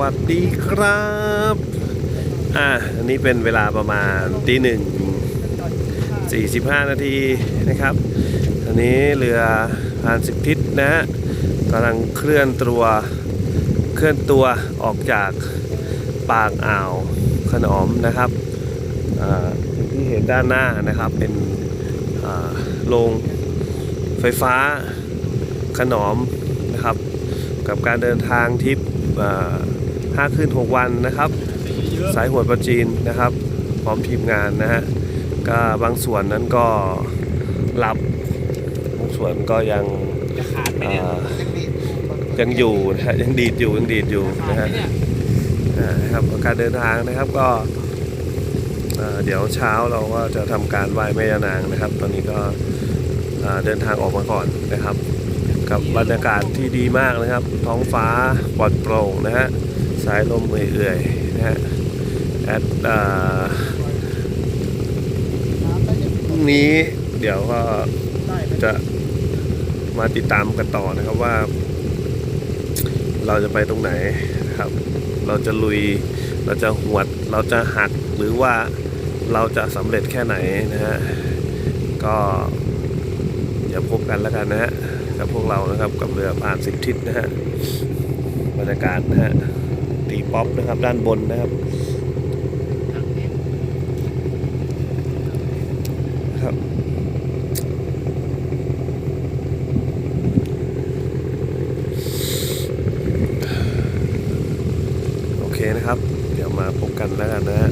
วัสดีครับ อ่าอันนี้เป็นเวลาประมาณตีหนึ่งสี่สิบห้านาทีนะครับอันนี้เรือผ่านสิบทิศนะฮะกำลังเคลื่อนตัวเคลื่อนตัวออกจากปากอ่าวขนอมนะครับอ่าอย่งที่เห็นด้านหน้านะครับเป็นอ่าโรงไฟฟ้าขนอมนะครับ กับการเดินทางทิป อ่าห้าคืนหกวันนะครับ สายหัวดประจีนนะครับ พร้อมทีมงานนะฮะก็บางส่วนนั้นก็หลับบางส่วนก็ยังจะขาดไหมเนี่ยอ่ายังอยู่นะฮะยังดีดอยู่ยังดีดอยู่ขานะดไหมฮะเนี่ยอ่านะครับการเดินทางนะครับก็เอ่อเดี๋ยวเช้าเราก็จะทำการไหว้แม่ยานางนะครับ ตอนนี้ก็อ่าเดินทางออกมาก่อนนะครับ กับบรรยากาศที่ดีมากนะครับ ท้องฟ้าปลอดโปร่งนะฮะ สายลมเอื่อยๆนะฮะแอดอ่าพรุ่งนี้เดี๋ยวก็จะมาติดตามกันต่อนะครับว่า เราจะไปตรงไหนนะครับ เราจะลุยเราจะหวดเราจะหักหรือว่าเราจะสำเร็จแค่ไหนนะฮะก็อย่าพบกันแล้วกันนะฮะกับพวกเรานะครับกับเรือผ่านสิบทิศนะฮะบรรยากาศนะฮะ ตีป๊อปนะครับ ด้านบนนะครับครับโอเคนะครับ เดี๋ยวมาพบกันแล้วกันนะฮะ